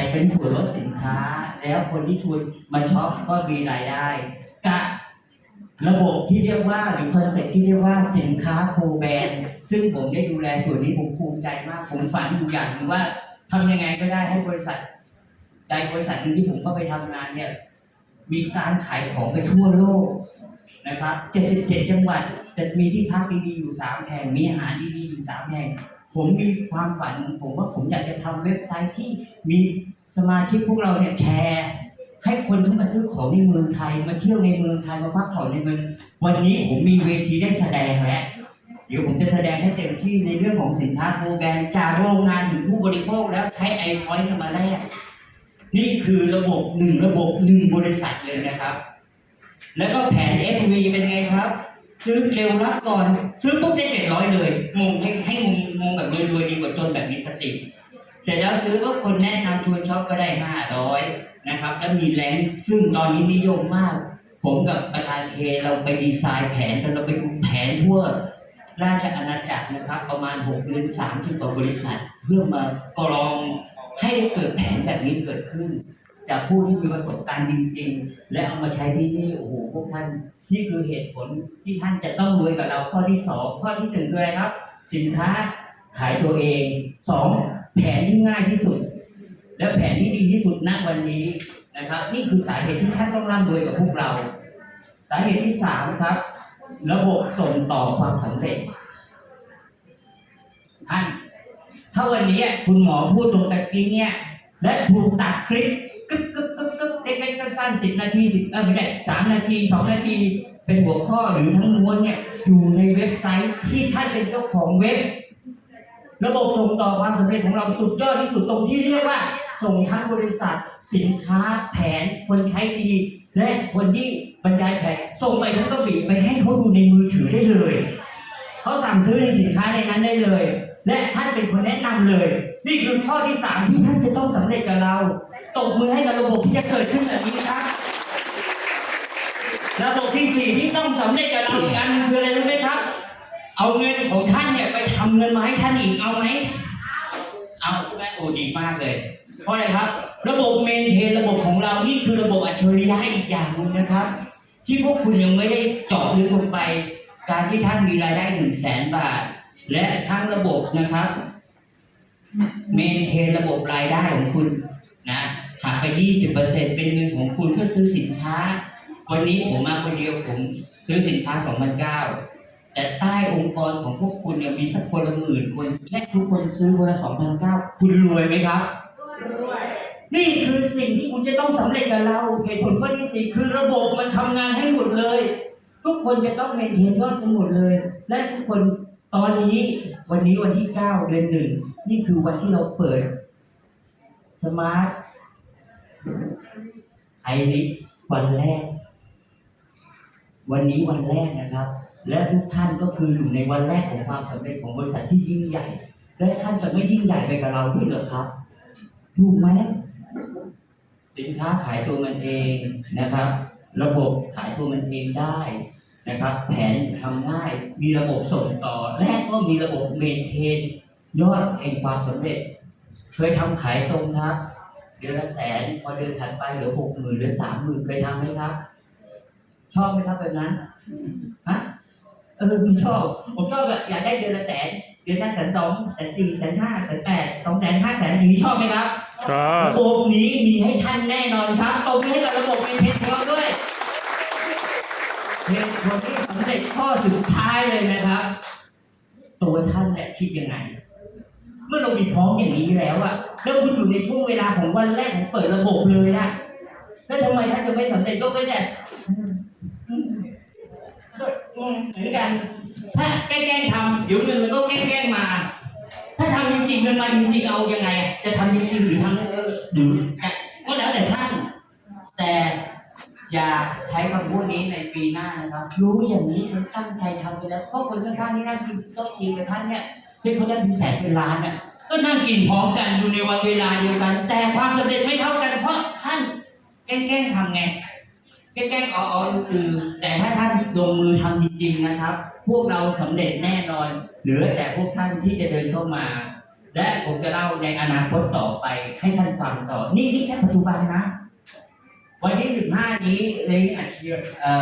กเป็นส่วนลดสินค้า แล้วคนที่ชวนมาช็อปก็มีรายได้กับระบบที่เรียกว่าหรือคอนเซ็ปที่เรียกว่าสินค้าโคแบรนด์ซึ่งผมได้ดูแลส่วนนี้ผมภูมิใจมาก ผมฝันอยู่อย่างหนึงว่าทำยังไงก็ได้ให้บริษัทใดบริษัทหนึ่งที่ผมเข้าไปทำงานเนี่ยมีการขายของไปทั่วโลกนะครับ 77 จังหวัดจะมีที่พักดีๆอยู่ 3 แห่ง มีอาหารดีๆอยู่ 3 แห่ง ผมมีความฝันผมว่าผมอยากจะทำเว็บไซต์ที่มีสมาชิกพวกเราเนี่ยแชร์ให้คนเข้ามาซื้อของในเมืองไทย มาเที่ยวในเมืองไทยมาพักผ่อนในเมืองวันนี้ผมมีเวทีได้แสดงแล้วเดี๋ยวผมจะแสดงให้เต็มที่ในเรื่องของสินค้าโคแบรนด์จากโรงงานถึงผู้บริโภคแล้วใช้ไอพอยต์มาแลกนี่คือระบบหนึ่งระบบหนึ่งบริษัทเลยนะครับ แล้วก็แผน FV เป็นไงครับ ซื้อเร็วรับก่อน ซื้อปุ๊บได้เจ็ดร้อยเลยงงให้ให้งงงงแบบรวยๆดีกว่าจนแบบมีสติ เสร็จแล้วซื้อปุ๊บคนแนะนำชวนช็อปก็ได้ห้าร้อยนะครับ แล้วมีแรงซึ่งตอนนี้นิยมมาก ผมกับประธานเคเราไปดีไซน์แผนจนเราไปดูแผนทั่วราชอาณาจักรนะครับ ประมาณ6เดือน30กว่าบริษัท เพื่อมากรองให้ได้เกิดแผนแบบนี้เกิดขึ้น จากผู้ที่มีประสบการณ์จริง ๆ และเอามาใช้ที่นี่โอ้โหพวกท่านนี่คือเหตุผลที่ท่านจะต้องรวยกับเราข้อที่สองข้อที่หนึ่งคืออะไรครับ สินค้าขายตัวเองสองแผนที่ง่ายที่สุด และแผนที่ดีที่สุดณวันนี้นะครับ นี่คือสาเหตุที่ท่านต้องร่ำรวยกับพวกเรา สาเหตุที่สามครับ ระบบส่งต่อความสำเร็จท่านถ้าวันนี้คุณหมอพูดตรงตะกี้เนี่ย และถูกตัดคลิปกึ๊กกึ๊กกึ๊กกึ๊กเล็กๆสั้นๆสิบนาทีสิบเออไม่ใช่สามนาทีสองนาที เป็นหัวข้อหรือทั้งม้วนเนี่ยอยู่ในเว็บไซต์ที่ท่านเป็นเจ้าของเว็บ ระบบส่งต่อความสำเร็จของเราสุดยอดที่สุดตรงที่เรียกว่า ส่งทั้งบริษัท สินค้าแผนคนใช้ดี และคนที่บรรยายแผนส่งไปทั้งกระบี่ไปให้เขาดูในมือถือได้เลยเขาสั่งซื้อในสินค้าในนั้นได้เลย และท่านเป็นคนแนะนำเลย นี่คือข้อที่สามที่ท่านจะต้องสำเร็จกับเราตบมือให้กับระบบที่จะเกิดขึ้นแบบนี้ครับระบบที่สี่ที่ต้องสำเร็จกับเราอีกอันหนึงคืออะไรรู้ไหมครับ เอาเงินของท่านเนี่ยไปทำเงินมาให้ท่านอีกเอาไหมเอาใช่ไหมโอ้ดีมากเลย เพราะอะไรครับ ระบบเมนเทนระบบของเรานี่คือระบบอัจฉริยะอีกอย่างหนึงนะครับ ที่พวกคุณยังไม่ได้เจาะลึกลงไป การที่ท่านมีรายได้หนึ่งแสนบาท และทั้งระบบนะครับ เมนเทนระบบรายได้ของคุณนะหักไป 20%เป็นเงินของคุณเพื่อซื้อสินค้า วันนี้ผมมาคนเดียวผมซื้อสินค้า2,009แต่ใต้องค์กรของพวกคุณเนี่ยมีสักคนละหมื่นคนและทุกคนซื้อคนละ2,009คุณรวยไหมครับ รวย นี่คือสิ่งที่คุณจะต้องสำเร็จกับเราเหตุผลข้อที่สี่คือระบบมันทำงานให้หมดเลย ทุกคนจะต้องเมนเทนยอดทั้งหมดเลย และทุกคน ตอนนี้วันนี้วันที่เก้าเดือนหนึ่งนี่คือวันที่เราเปิดสมาร์ทไอริวันแรก วันนี้วันแรกนะครับ และทุกท่านก็คืออยู่ในวันแรกของความสำเร็จของบริษัทที่ยิ่งใหญ่ และท่านจะไม่ยิ่งใหญ่ไปกับเราด้วยหรอครับถูกไหมสินค้าขายตัวมันเองนะครับ ระบบขายตัวมันเองได้ นะครับ แผนทำง่ายมีระบบส่งต่อ และก็มีระบบเมนเทน ยอดแห่งความสำเร็จ เคยทำขายตรงครับ เดือนละแสนพอเดือนถัดไปเหลือหกหมื่นเหลือสามหมื่นเคยทำไหมครับ ชอบไหมครับแบบนั้นฮะเออผมชอบผมชอบแบบอยากได้เดือนละแสนเดือนละแสนสองแสนสี่แสนห้าแสนแปดสองแสนห้าแสนอย่างนี้ชอบไหมครับชอบระบบนี้มีให้ท่านแน่นอนครับตบมือให้กับระบบเป็นเทนของเราด้วย เหตุผลที่สำเร็จข้อสุดท้ายเลยนะครับ ตัวท่านเนี่ยคิดยังไง เมื่อเรามีพร้อมอย่างนี้แล้วอะแล้วคุณอยู่ในช่วงเวลาของวันแรกของเปิดระบบเลยอะแล้วทำไมท่านจะไม่สำเร็จก็ไม่แต่ก็เหมือนกัน ถ้าแกล้งทำเดี๋ยวเงินมันก็แกล้งมา ถ้าทำจริงๆเงินมาจริงๆเอายังไงอะจะทำจริงๆหรือทำหรือก็แอย่าใช้คำพูดนี้ในปีหน้านะครับ รู้อย่างนี้ฉันตั้งใจทำไปแล้วเพราะคนข้างๆที่นั่งกินโต๊ะกินกับท่านเนี่ยที่เขาได้มีแสนเป็นล้านเนี่ยก็นั่งกินพร้อมกันอยู่ในวันเวลาเดียวกัน แต่ความสำเร็จไม่เท่ากัน เพราะท่านแกล้งๆทำไงแกล้งๆอ๋อๆคือแต่ถ้าท่านลงมือทำจริง ๆนะครับ พวกเราสำเร็จแน่นอน เหลือแต่พวกท่านที่จะเดินเข้ามา และผมจะเล่าในอนาคตต่อไปให้ท่านฟังต่อ นี่นี่แค่ปัจจุบันนะ วันที่ 15 นี้เลนอาชีพเอ่